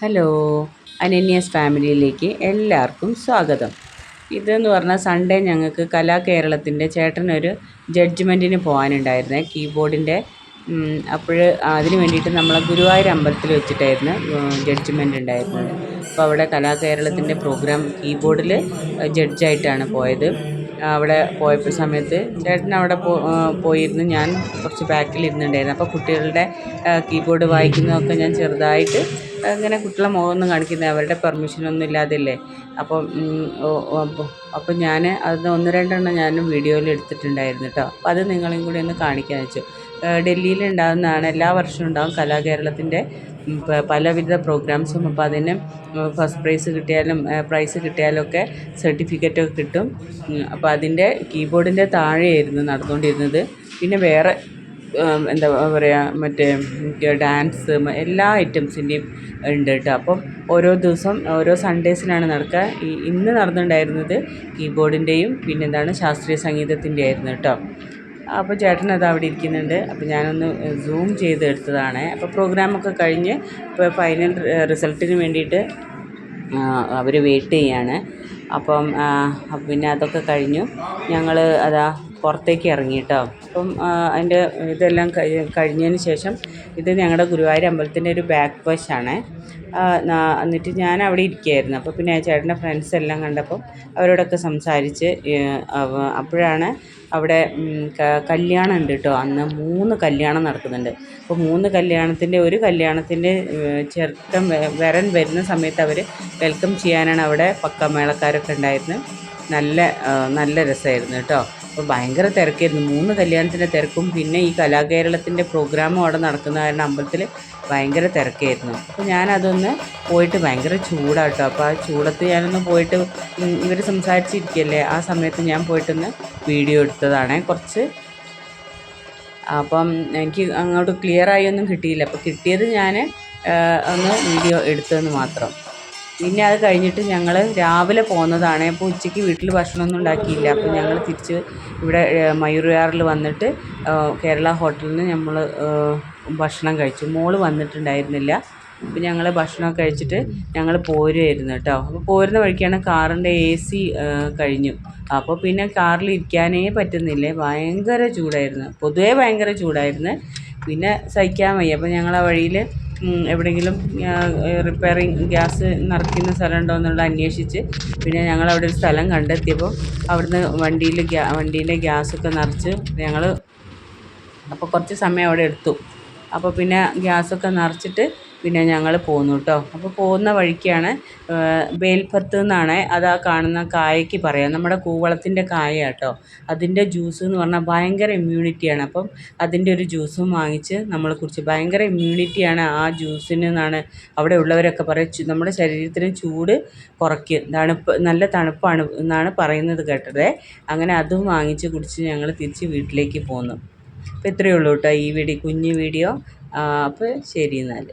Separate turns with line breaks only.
Hello അനന്യാസ് ഫാമിലിയിലേക്ക് എല്ലാവർക്കും സ്വാഗതം. ഇതെന്ന് പറഞ്ഞാൽ സൺഡേ ഞങ്ങൾക്ക് കലാകേരളത്തിന്റെ ചേട്ടനൊരു ജഡ്ജ്മെന്റിന് പോകാനുണ്ടായിരുന്നേ. കീബോർഡിന്റെ അപ്പോൾ അതിന് വേണ്ടിയിട്ട് നമ്മളെ ഗുരുവായൂർ അമ്പലത്തിൽ വെച്ചിട്ടായിരുന്നു ജഡ്ജ്മെന്റ് ഉണ്ടായിരുന്നത്. അപ്പോൾ അവിടെ കലാകേരളത്തിന്റെ പ്രോഗ്രാം കീബോർഡിൽ ജഡ്ജായിട്ടാണ് പോയത്. അവിടെ പോയപ്പോൾ സമയത്ത് ചേട്ടൻ അവിടെ പോയിരുന്നു. ഞാൻ കുറച്ച് ബാക്കിൽ ഇരുന്നുണ്ടായിരുന്നു അപ്പോൾ കുട്ടികളുടെ കീബോർഡ് വായിക്കുന്നതൊക്കെ ഞാൻ ചെറുതായിട്ട് ഇങ്ങനെ കുട്ടികളെ മുഖമൊന്നും കാണിക്കുന്നത് അവരുടെ പെർമിഷനൊന്നും ഇല്ലാതില്ലേ അപ്പം അപ്പം ഞാൻ അത് ഒന്ന് രണ്ടെണ്ണം ഞാനും വീഡിയോയിൽ എടുത്തിട്ടുണ്ടായിരുന്നു കേട്ടോ അപ്പോൾ അത് നിങ്ങളെയും കൂടി ഒന്ന് കാണിക്കാൻ വെച്ചു. ഡൽഹിയിൽ ഉണ്ടാകുന്നതാണ് എല്ലാ വർഷവും ഉണ്ടാകും കലാകേരളത്തിന്റെ പലവിധ പ്രോഗ്രാംസും അപ്പോൾ അതിന് ഫസ്റ്റ് പ്രൈസ് കിട്ടിയാലും പ്രൈസ് കിട്ടിയാലൊക്കെ സർട്ടിഫിക്കറ്റൊക്കെ കിട്ടും. അപ്പോൾ അതിന്റെ കീബോർഡിന്റെ താഴെയായിരുന്നു നടന്നുകൊണ്ടിരുന്നത്. പിന്നെ വേറെ എന്താ പറയുക മറ്റേ ഡാൻസ് എല്ലാ ഐറ്റംസിന്റെയും ഉണ്ട് കേട്ടോ. അപ്പം ഓരോ ദിവസം ഓരോ സൺഡേസിനാണ് നടക്കുക. ഈ ഇന്ന് നടന്നിട്ടുണ്ടായിരുന്നത് കീബോർഡിന്റെയും പിന്നെന്താണ് ശാസ്ത്രീയ സംഗീതത്തിന്റെ ആയിരുന്നു കേട്ടോ. അപ്പോൾ ചേട്ടൻ അത് അവിടെ ഇരിക്കുന്നുണ്ട്. അപ്പോൾ ഞാനൊന്ന് സൂം ചെയ്ത് എടുത്തതാണ്. അപ്പോൾ പ്രോഗ്രാമൊക്കെ കഴിഞ്ഞ് ഇപ്പോൾ ഫൈനൽ റിസൾട്ടിന് വേണ്ടിയിട്ട് അവർ വെയിറ്റ് ചെയ്യാണ്. അപ്പം പിന്നെ അതൊക്കെ കഴിഞ്ഞു. ഞങ്ങൾ അതാ പുറത്തേക്ക് ഇറങ്ങിയിട്ടോ. അപ്പം അതിന്റെ ഇതെല്ലാം കഴിഞ്ഞതിന് ശേഷം ഇത് ഞങ്ങളുടെ ഗുരുവായൂർ അമ്പലത്തിന്റെ ഒരു ബാക്ക് വശാണ് എന്നിട്ട് ഞാൻ അവിടെ ഇരിക്കുകയായിരുന്നു അപ്പോൾ പിന്നെ ചേട്ടന്റെ ഫ്രണ്ട്സ് എല്ലാം കണ്ടപ്പോൾ അവരോടൊക്കെ സംസാരിച്ച് അപ്പോഴാണ് അവിടെ കല്യാണം ഉണ്ട് കേട്ടോ. അന്ന് മൂന്ന് കല്യാണം നടക്കുന്നുണ്ട്. അപ്പോൾ മൂന്ന് കല്യാണത്തിന്റെ ഒരു കല്യാണത്തിന്റെ ചെറുക്കം വരൻ വരുന്ന സമയത്ത് അവർ വെൽക്കം ചെയ്യാനാണ് അവിടെ പക്ക മേളക്കാരൊക്കെ ഉണ്ടായിരുന്നത്. നല്ല നല്ല രസമായിരുന്നു കേട്ടോ. അപ്പോൾ ഭയങ്കര തിരക്കായിരുന്നു. മൂന്ന് കല്യാണത്തിന്റെ തിരക്കും പിന്നെ ഈ കലാകേരളത്തിന്റെ പ്രോഗ്രാമും അവിടെ നടക്കുന്ന കാരണം അമ്പലത്തിൽ ഭയങ്കര തിരക്കായിരുന്നു. അപ്പോൾ ഞാനതൊന്ന് പോയിട്ട് ഭയങ്കര ചൂടാട്ടോ. അപ്പോൾ ആ ചൂടത്ത് ഞാനൊന്ന് പോയിട്ട് ഇവർ സംസാരിച്ചിരിക്കല്ലേ ആ സമയത്ത് ഞാൻ പോയിട്ടൊന്ന് വീഡിയോ എടുത്തതാണ്. കുറച്ച് അപ്പം എനിക്ക് അങ്ങോട്ട് ക്ലിയറായി ഒന്നും കിട്ടിയില്ല. അപ്പോൾ കിട്ടിയത് ഞാൻ ഒന്ന് വീഡിയോ എടുത്തതെന്ന് മാത്രം. പിന്നെ അത് കഴിഞ്ഞിട്ട് ഞങ്ങൾ രാവിലെ പോന്നതാണ്. അപ്പോൾ ഉച്ചയ്ക്ക് വീട്ടിൽ ഭക്ഷണമൊന്നും ഉണ്ടാക്കിയില്ല. അപ്പോൾ ഞങ്ങൾ തിരിച്ച് ഇവിടെ മയൂർയാറിൽ വന്നിട്ട് കേരള ഹോട്ടലിൽ നിന്ന് നമ്മൾ ഭക്ഷണം കഴിച്ചു. മോൾ വന്നിട്ടുണ്ടായിരുന്നില്ല. അപ്പോൾ ഞങ്ങൾ ഭക്ഷണം കഴിച്ചിട്ട് ഞങ്ങൾ പോരുമായിരുന്നു കേട്ടോ. അപ്പോൾ പോരുന്ന വഴിക്കാണ് കാറിന്റെ എ സി കഴിഞ്ഞു. അപ്പോൾ പിന്നെ കാറിൽ ഇരിക്കാനേ പറ്റുന്നില്ലേ? ഭയങ്കര ചൂടായിരുന്നു. പൊതുവേ ഭയങ്കര ചൂടായിരുന്നു. പിന്നെ സഹിക്കാൻ വയ്യ. അപ്പോൾ ഞങ്ങൾ ആ വഴിയിൽ എവിടെയെങ്കിലും റിപ്പയറിങ് ഗ്യാസ് നിറയ്ക്കുന്ന സ്ഥലം ഉണ്ടോ എന്നുള്ളത് അന്വേഷിച്ച് പിന്നെ ഞങ്ങൾ അവിടെ ഒരു സ്ഥലം കണ്ടെത്തിയപ്പോൾ അവിടുന്ന് വണ്ടിയിൽ ഗ്യാ വണ്ടീന്റെ ഗ്യാസൊക്കെ നിറച്ച് ഞങ്ങൾ അപ്പോൾ കുറച്ച് സമയം അവിടെ എടുത്തു. അപ്പോൾ പിന്നെ ഗ്യാസൊക്കെ നിറച്ചിട്ട് പിന്നെ ഞങ്ങൾ പോന്നു കേട്ടോ അപ്പോൾ പോകുന്ന വഴിക്കാണ് ബേൽപ്പത്ത് എന്നാണ് അത് ആ കാണുന്ന കായയ്ക്ക് പറയാം. നമ്മുടെ കൂവളത്തിന്റെ കായ കേട്ടോ അതിന്റെ ജ്യൂസ് എന്ന് പറഞ്ഞാൽ ഭയങ്കര ഇമ്മ്യൂണിറ്റിയാണ് അപ്പം അതിന്റെ ഒരു ജ്യൂസും വാങ്ങിച്ച് നമ്മൾ കുടിച്ച്. ഭയങ്കര ഇമ്മ്യൂണിറ്റിയാണ് ആ ജ്യൂസിന് എന്നാണ് അവിടെ ഉള്ളവരൊക്കെ പറയും. നമ്മുടെ ശരീരത്തിന് ചൂട് കുറയ്ക്കും. തണുപ്പ് നല്ല തണുപ്പാണ് എന്നാണ് പറയുന്നത് കേട്ടത്. അങ്ങനെ അതും വാങ്ങിച്ച് കുടിച്ച് ഞങ്ങൾ തിരിച്ച് വീട്ടിലേക്ക് പോന്നു. അപ്പോൾ ഇത്രയേ ഉള്ളൂ കേട്ടോ ഈ വീഡിയോ കുഞ്ഞു വീഡിയോ. അപ്പോൾ ശരി എന്നാൽ